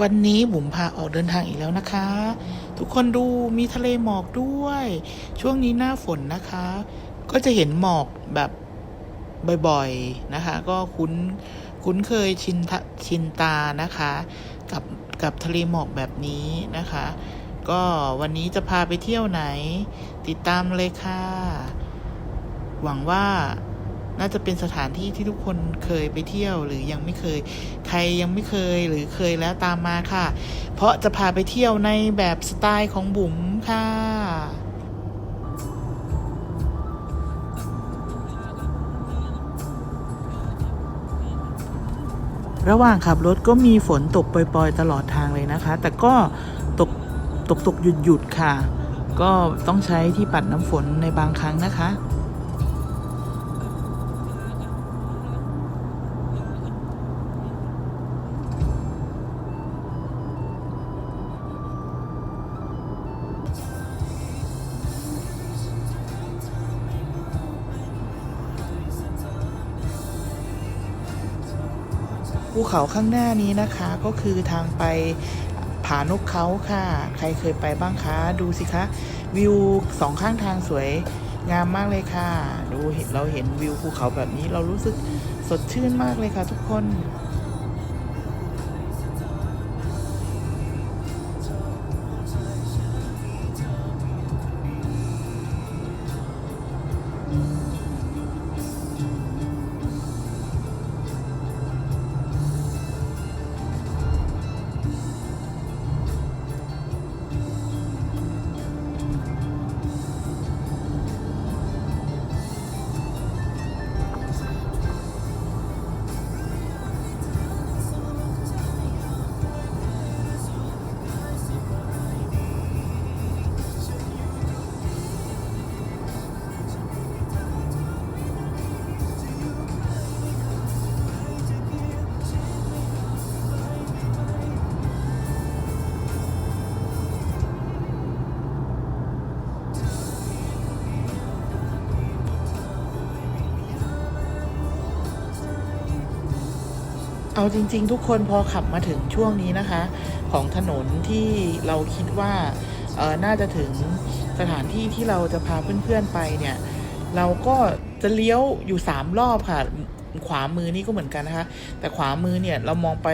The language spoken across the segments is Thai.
วันนี้บุ๋มพาออกเดินทางอีกแล้วนะคะ ทุกคนดูมีทะเลหมอกด้วย ช่วงนี้หน้าฝนนะคะ ก็จะเห็นหมอกแบบบ่อยๆนะคะ ก็คุ้นคุ้นเคยชินชินตานะคะ กับกับทะเลหมอกแบบนี้นะคะ ก็วันนี้จะพาไปเที่ยวไหน ติดตามเลยค่ะ หวังว่า น่าจะเป็นสถานที่ที่ทุกคนเคยไปเที่ยวหรือยังไม่เคย ใครยังไม่เคยหรือเคยแล้วตามมาค่ะ เพราะจะพาไปเที่ยวในแบบสไตล์ของบุ๋มค่ะระหว่างขับรถก็มีฝนตกปล่อยๆ ตลอดทางเลยนะคะ แต่ก็ตกตกตกหยุดหยุดค่ะ ก็ต้องใช้ที่ปัดน้ำฝนในบางครั้งนะคะ ภูเขาข้างหน้านี้นะคะก็คือทางไปผานกเขาค่ะ ใครเคยไปบ้างคะ ดูสิคะ วิวสองข้างทางสวยงามมากเลยค่ะ ดูเห็นเราเห็นวิวภูเขาแบบนี้เรารู้สึกสดชื่นมากเลยค่ะทุกคน เอาจริง ๆ ทุกคนพอขับมาถึงช่วงนี้นะคะ ของถนนที่เราคิดว่าน่าจะถึงสถานที่ที่เราจะพาเพื่อนๆไปเนี่ย เราก็จะเลี้ยวอยู่สามรอบค่ะ ขวามือนี่ก็เหมือนกันนะคะ แต่ขวามือเนี่ยเรามองไป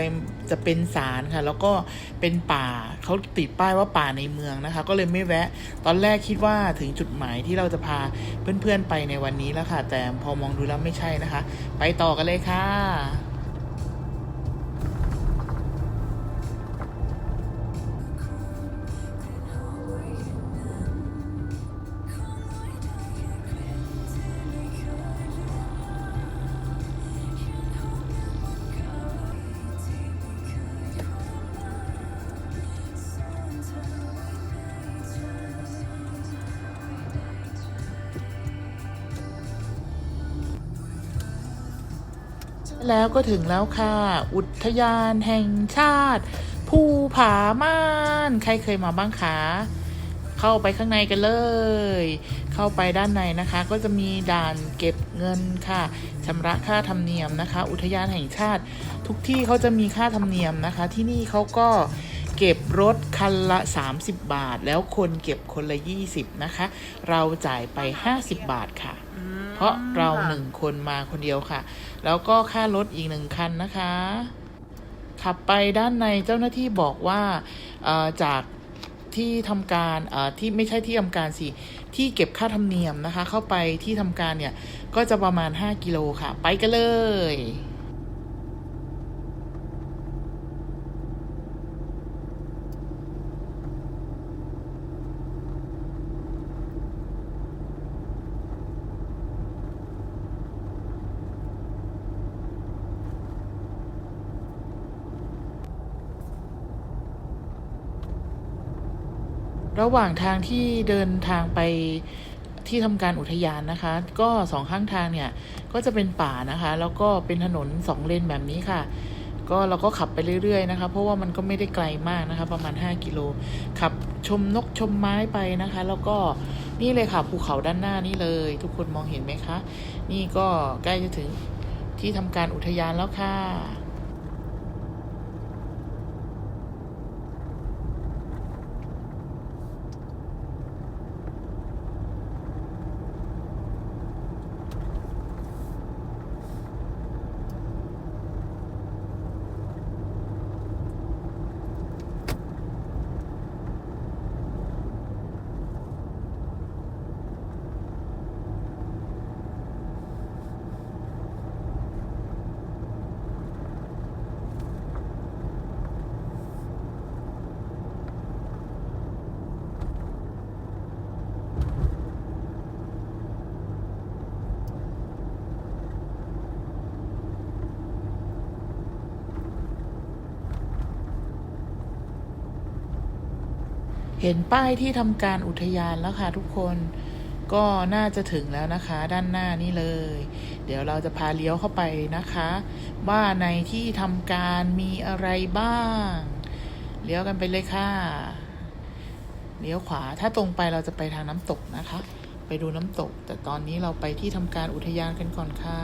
จะเป็นศาลค่ะ แล้วก็เป็นป่าเขาติดป้ายว่าป่าในเมืองนะคะ ก็เลยไม่แวะ ตอนแรกคิดว่าถึงจุดหมายที่เราจะพาเพื่อนๆไปในวันนี้แล้วค่ะ แต่พอมองดูแล้วไม่ใช่นะคะ ไปต่อกันเลยค่ะ แล้วก็ถึงแล้วค่ะ อุทยานแห่งชาติ ภูผาม่าน ใครเคยมาบ้างคะ เข้าไปข้างในกันเลย เข้าไปด้านในนะคะ ก็จะมีด่านเก็บเงินค่ะชำระค่าธรรมเนียมนะคะ อุทยานแห่งชาติ ทุกที่เขาจะมีค่าธรรมเนียมนะคะ ที่นี่เขาก็ เก็บรถคันละ 30 บาท แล้วคนเก็บคนละ 20 นะคะ เราจ่ายไป 50 บาทค่ะ เพราะเราหนึ่งคนมาคนเดียวค่ะ แล้วก็ค่ารถอีกหนึ่งคันนะคะ ขับไปด้านในเจ้าหน้าที่บอกว่าเอ่อจากที่ทำการเอ่อที่ไม่ใช่ที่ทำการสิ ที่เก็บค่าธรรมเนียมนะคะ เข้าไปที่ทำการเนี่ย ก็จะประมาณ 5 กิโลค่ะ ไปกันเลย ระหว่างทางที่เดินทางไปที่ทำการอุทยานนะคะ ก็สองข้างทางเนี่ยก็จะเป็นป่านะคะ แล้วก็เป็นถนนสองเลนแบบนี้ค่ะ ก็เราก็ขับไปเรื่อยๆนะคะ เพราะว่ามันก็ไม่ได้ไกลมากนะคะ ประมาณ 5 กิโลขับชมนกชมไม้ไปนะคะ แล้วก็นี่เลยค่ะภูเขาด้านหน้านี่เลย ทุกคนมองเห็นไหมคะ นี่ก็ใกล้จะถึงที่ทำการอุทยานแล้วค่ะ ห็นป้ายที่ทำการอุทยานแล้วค่ะทุกคนก็น่าจะถึงแล้วนะคะ ด้านหน้านี่เลย เดี๋ยวเราจะพาเลี้ยวเข้าไปนะคะ ว่าในที่ทำการมีอะไรบ้าง เลี้ยวกันไปเลยค่ะ เลี้ยวขวาถ้าตรงไปเราจะไปทางน้ำตกนะคะ ไปดูน้ำตก แต่ตอนนี้เราไปที่ทำการอุทยานกันก่อนค่ะ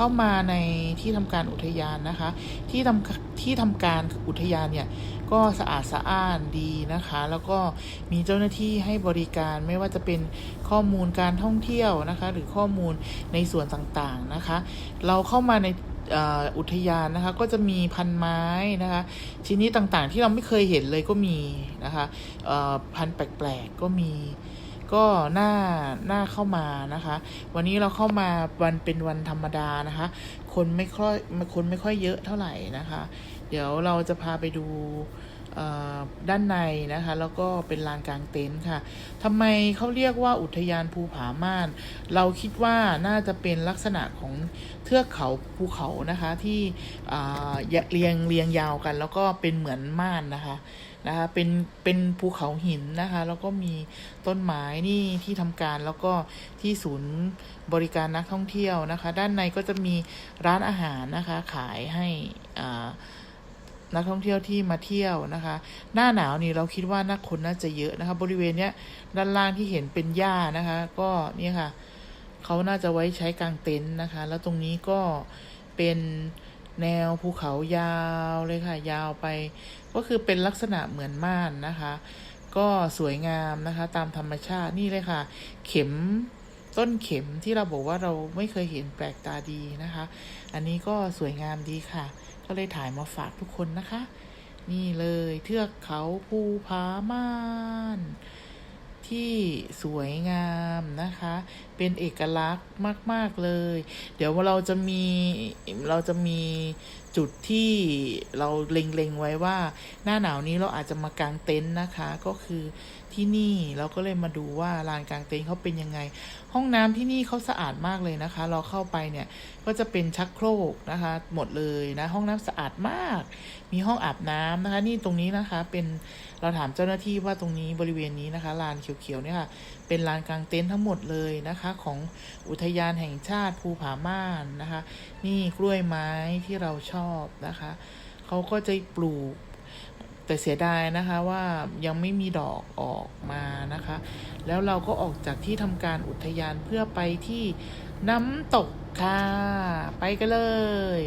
เข้ามาในที่ทำการอุทยานนะคะ ที่ทำที่ทำการอุทยานเนี่ยก็สะอาดสะอ้านดีนะคะ แล้วก็มีเจ้าหน้าที่ให้บริการไม่ว่าจะเป็นข้อมูลการท่องเที่ยวนะคะ หรือข้อมูลในส่วนต่างๆนะคะ เราเข้ามาในอุทยานนะคะก็จะมีพันไม้นะคะชนิดต่างๆ ที่เราไม่เคยเห็นเลยก็มีนะคะพันแปลกๆก็มี ก็น่าน่าเข้ามานะคะ วันนี้เราเข้ามาวันเป็นวันธรรมดานะคะ คนไม่ค่อยคนไม่ค่อยเยอะเท่าไหร่นะคะ เดี๋ยวเราจะพาไปดู ด้านในนะคะ แล้วก็เป็นลานกลางเต็นท์ค่ะทำไมเขาเรียกว่าอุทยานภูผาม่าน เราคิดว่าน่าจะเป็นลักษณะของเทือกเขาภูเขานะคะที่อ่าเรียงเรียงยาวกัน แล้วก็เป็นเหมือนม่านนะคะนะคะเป็นเป็นภูเขาหินนะคะ แล้วก็มีต้นไม้นี่ที่ทำการแล้วก็ที่ศูนย์บริการนักท่องเที่ยวนะคะ ด้านในก็จะมีร้านอาหารนะคะขายให้อ่า นักท่องเที่ยวที่มาเที่ยวนะคะ หน้าหนาวนี่เราคิดว่านักคนน่าจะเยอะนะคะ บริเวณเนี้ยด้านล่างที่เห็นเป็นหญ้านะคะ ก็นี่ค่ะเขาน่าจะไว้ใช้กางเต็นท์นะคะ แล้วตรงนี้ก็เป็นแนวภูเขายาวเลยค่ะ ยาวไป ก็คือเป็นลักษณะเหมือนม่านนะคะ ก็สวยงามนะคะ ตามธรรมชาตินี่เลยค่ะ เข็มต้นเข็มที่เราบอกว่าเราไม่เคยเห็นแปลกตาดีนะคะ อันนี้ก็สวยงามดีค่ะ ก็เลยถ่ายมาฝากทุกคนนะคะ นี่เลยเทือกเขาภูผาม่าน ที่สวยงามนะคะ เป็นเอกลักษณ์มาก ๆ เลย เดี๋ยวเราจะมีเราจะมีจุดที่เราเล็ง ๆ ไว้ว่า หน้าหนาวนี้เราอาจจะมากางเต็นท์นะคะ ก็คือ ที่นี่เราก็เลยมาดูว่าลานกลางเต็นท์เขาเป็นยังไง ห้องน้ำที่นี่เขาสะอาดมากเลยนะคะ เราเข้าไปเนี่ยก็จะเป็นชักโครกนะคะ หมดเลยนะ ห้องน้ำสะอาดมาก มีห้องอาบน้ำนะคะ นี่ตรงนี้นะคะ เป็นเราถามเจ้าหน้าที่ว่าตรงนี้บริเวณนี้นะคะลานเขียวๆเนี่ยค่ะเป็นลานกลางเต็นท์ทั้งหมดเลยนะคะ ของอุทยานแห่งชาติภูผาม่านนะคะ นี่กล้วยไม้ที่เราชอบนะคะเขาก็จะปลูก แต่เสียดายนะคะว่ายังไม่มีดอกออกมานะคะ แล้วเราก็ออกจากที่ทำการอุทยานเพื่อไปที่น้ำตกค่ะ ไปกันเลย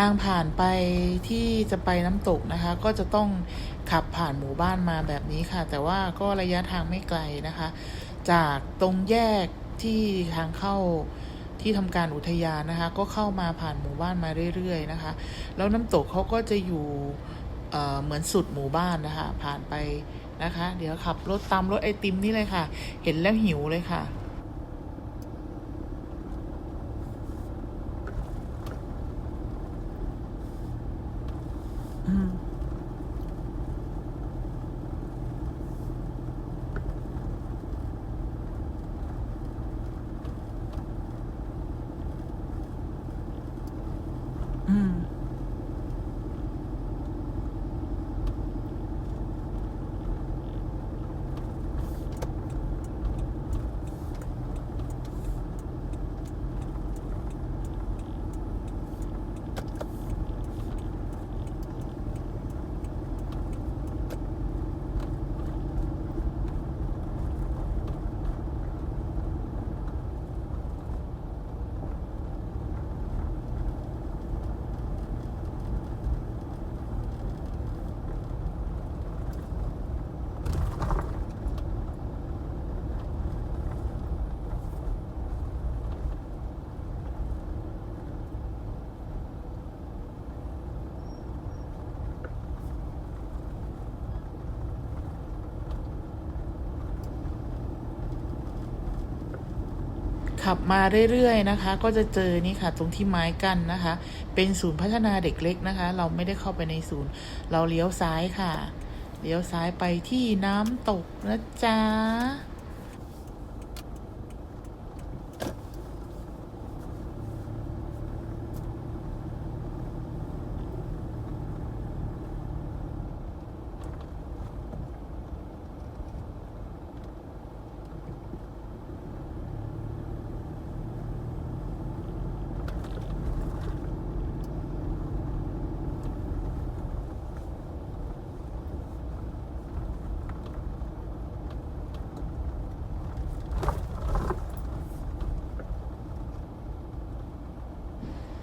ทางผ่านไปที่จะไปน้ำตกนะคะ ก็จะต้องขับผ่านหมู่บ้านมาแบบนี้ค่ะ แต่ว่าก็ระยะทางไม่ไกลนะคะ จากตรงแยกที่ทางเข้าที่ทำการอุทยานนะคะ ก็เข้ามาผ่านหมู่บ้านมาเรื่อยๆนะคะ แล้วน้ำตกเขาก็จะอยู่เอ่เหมือนสุดหมู่บ้านนะคะ ผ่านไปนะคะ เดี๋ยวขับรถตามรถไอติมนี่เลยค่ะ เห็นแล้วหิวเลยค่ะ ขับมาเรื่อยๆนะคะ ก็จะเจอนี่ค่ะ ตรงที่ไม้กั้นนะคะ เป็นศูนย์พัฒนาเด็กเล็กนะคะ เราไม่ได้เข้าไปในศูนย์ เราเลี้ยวซ้ายค่ะ เลี้ยวซ้ายไปที่น้ำตกนะจ๊ะ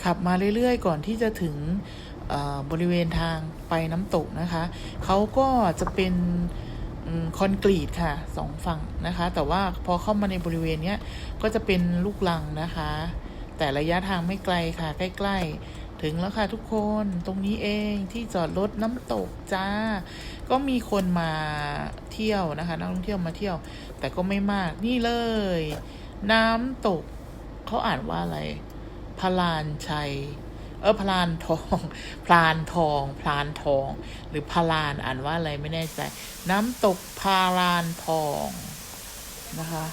ขับมาเรื่อยๆ ก่อนที่จะถึงบริเวณทางไปน้ำตกนะคะ เขาก็จะเป็นคอนกรีตค่ะสองฝั่งนะคะ แต่ว่าพอเข้ามาในบริเวณนี้ก็จะเป็นลูกลังนะคะ แต่ระยะทางไม่ไกลค่ะ ใกล้ๆ ถึงแล้วค่ะทุกคนตรงนี้เองที่จอดรถน้ำตกจ้า ก็มีคนมาเที่ยวนะคะ นักท่องเที่ยวมาเที่ยว แต่ก็ไม่มากนี่เลย น้ำตกเขาอ่านว่าอะไร พลานชัย เออพลานทอง พลานทอง พลานทอง หรือพลานอ่านว่าอะไรไม่แน่ใจ น้ำตกพาลานทองนะคะ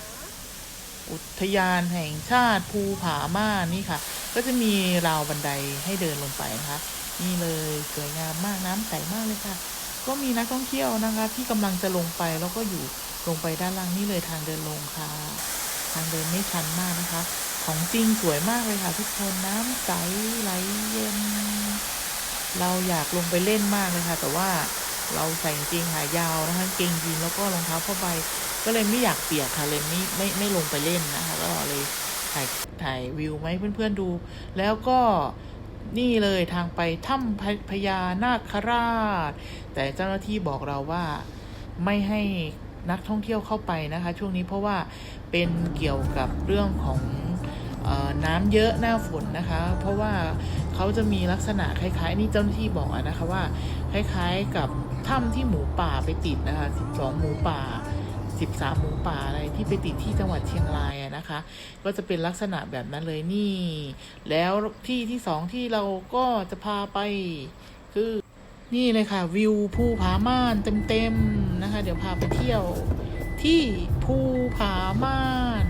อุทยานแห่งชาติภูผาม่านนี่ค่ะ ก็จะมีราวบันไดให้เดินลงไปนะคะนี่เลยสวยงามมากน้ำใสมากเลยค่ะ ก็มีนักท่องเที่ยวนะคะที่กำลังจะลงไปแล้วก็อยู่ลงไปด้านล่างนี่เลยทางเดินลงค่ะ ทางเดินไม่ชันมากนะคะ ของจริงสวยมากเลยค่ะ ทุกคนน้ำใสไหลเย็น เราอยากลงไปเล่นมากเลยค่ะ แต่ว่าเราใส่กางเกงขายาวนะคะกางเกงยีนแล้วก็รองเท้าผ้าใบก็เลยไม่อยากเปียกค่ะเลยไม่ไม่ไม่ลงไปเล่นนะคะก็เลยถ่ายถ่ายวิวมาให้เพื่อนๆดู แล้วก็นี่เลยทางไปถ้ำพพญานาคราช แต่เจ้าหน้าที่บอกเราว่าไม่ให้นักท่องเที่ยวเข้าไปนะคะ ช่วงนี้เพราะว่าเป็นเกี่ยวกับเรื่องของ น้ำเยอะหน้าฝนนะคะ เพราะว่าเขาจะมีลักษณะคล้ายๆ นี่เจ้าหน้าที่บอกนะคะว่าคล้ายๆกับถ้ำที่หมูป่าไปติดนะคะ 12 หมูป่า 13 หมูป่าอะไรที่ไปติดที่จังหวัดเชียงรายนะคะ ก็จะเป็นลักษณะแบบนั้นเลยนี่ แล้วที่ที่สองที่เราก็จะพาไปคือนี่เลยค่ะวิวภูผาม่านเต็มๆนะคะ เดี๋ยวพาไปเที่ยวที่ภูผาม่าน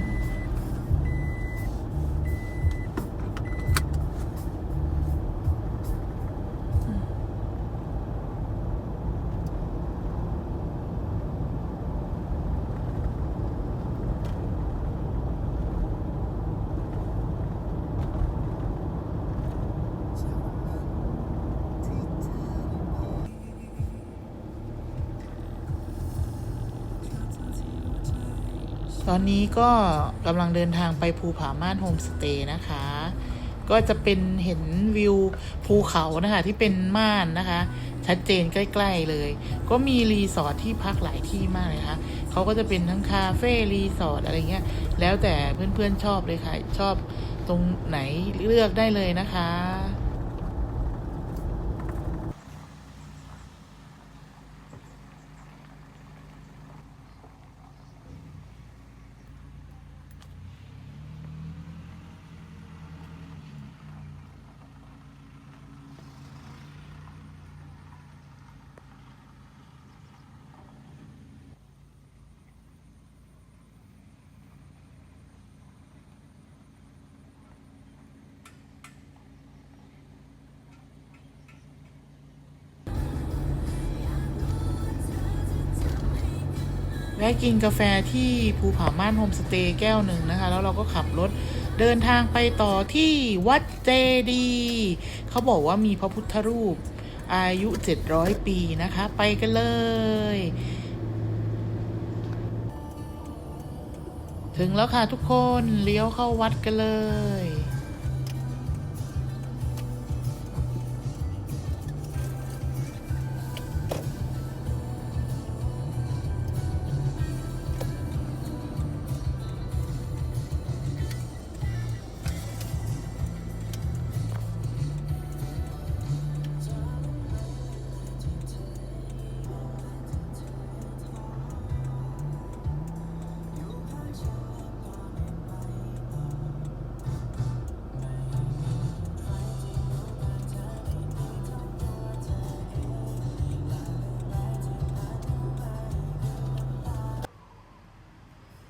ตอนนี้ก็กำลังเดินทางไปภูผาม่านโฮมสเตย์นะคะ ก็จะเป็นเห็นวิวภูเขานะคะ ที่เป็นม่านนะคะ ชัดเจนใกล้ ๆเลย ก็มีรีสอร์ทที่พักหลายที่มากเลยนะคะเขาก็จะเป็นทั้งคาเฟ่รีสอร์ทอะไรเงี้ย แล้วแต่เพื่อนๆชอบเลยค่ะ ชอบตรงไหนเลือกได้เลยนะคะ แวะกินกาแฟที่ภูผาม่านโฮมสเตย์แก้วหนึ่งนะคะ แล้วเราก็ขับรถเดินทางไปต่อที่วัดเจดีเขาบอกว่ามีพระพุทธรูปอายุ 700 ปีนะคะ ไปกันเลย ถึงแล้วค่ะทุกคนเลี้ยวเข้าวัดกันเลย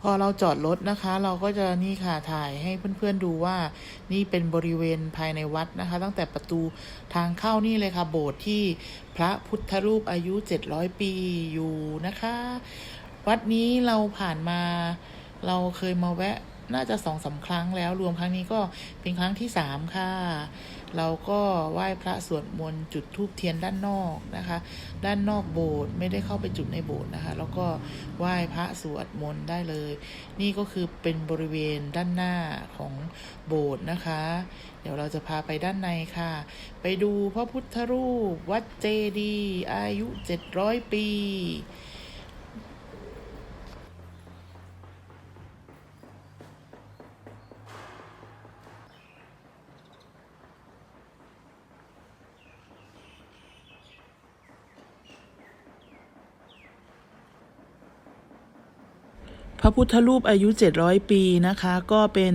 พอเราจอดรถนะคะ เราก็จะนี่ค่ะถ่ายให้เพื่อนๆดูว่านี่เป็นบริเวณภายในวัดนะคะ ตั้งแต่ประตูทางเข้านี่เลยค่ะโบสถ์ที่พระพุทธรูปอายุ 700 ปีอยู่นะคะ วัดนี้เราผ่านมาเราเคยมาแวะน่าจะสองสาครั้งแล้วรวมครั้งนี้ก็เป็นครั้งที่สามค่ะ เราก็ไหว้พระสวดมนต์จุดธูปเทียนด้านนอกนะคะ ด้านนอกโบสถ์ไม่ได้เข้าไปจุดในโบสถ์นะคะ แล้วก็ไหว้พระสวดมนต์ได้เลย นี่ก็คือเป็นบริเวณด้านหน้าของโบสถ์นะคะ เดี๋ยวเราจะพาไปด้านในค่ะ ไปดูพระพุทธรูป วัดเจดีย์อายุ 700 ปี ระพุทธรูปอายุ 700 ปีนะคะ ก็เป็น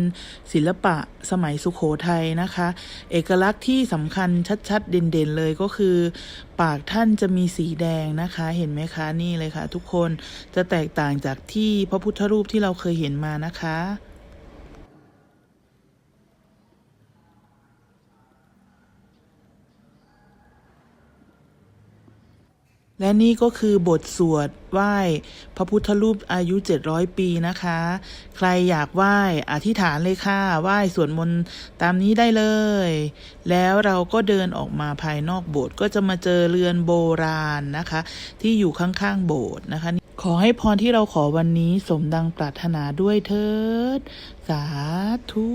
ศิลปะสมัยสุขโขทัยนะคะ เอกลักษณ์ที่สำคัญชัดๆ เด่นๆ เลยก็คือ ปากท่านจะมีสีแดงนะคะ เห็นไหมคะนี่เลยค่ะ ทุกคนจะแตกต่างจากที่พระพุทธรูปที่เราเคยเห็นมานะคะ และนี่ก็คือบทสวดไหว้พระพุทธรูปอายุ 700 ปีนะคะ ใครอยากไหว้อธิษฐานเลยค่ะไหว้สวดมนต์ตามนี้ได้เลย แล้วเราก็เดินออกมาภายนอกโบสถ์ก็จะมาเจอเรือนโบราณนะคะ ที่อยู่ข้างๆโบสถ์นะคะ ขอให้พรที่เราขอวันนี้สมดังปรารถนาด้วยเถิด สาธุ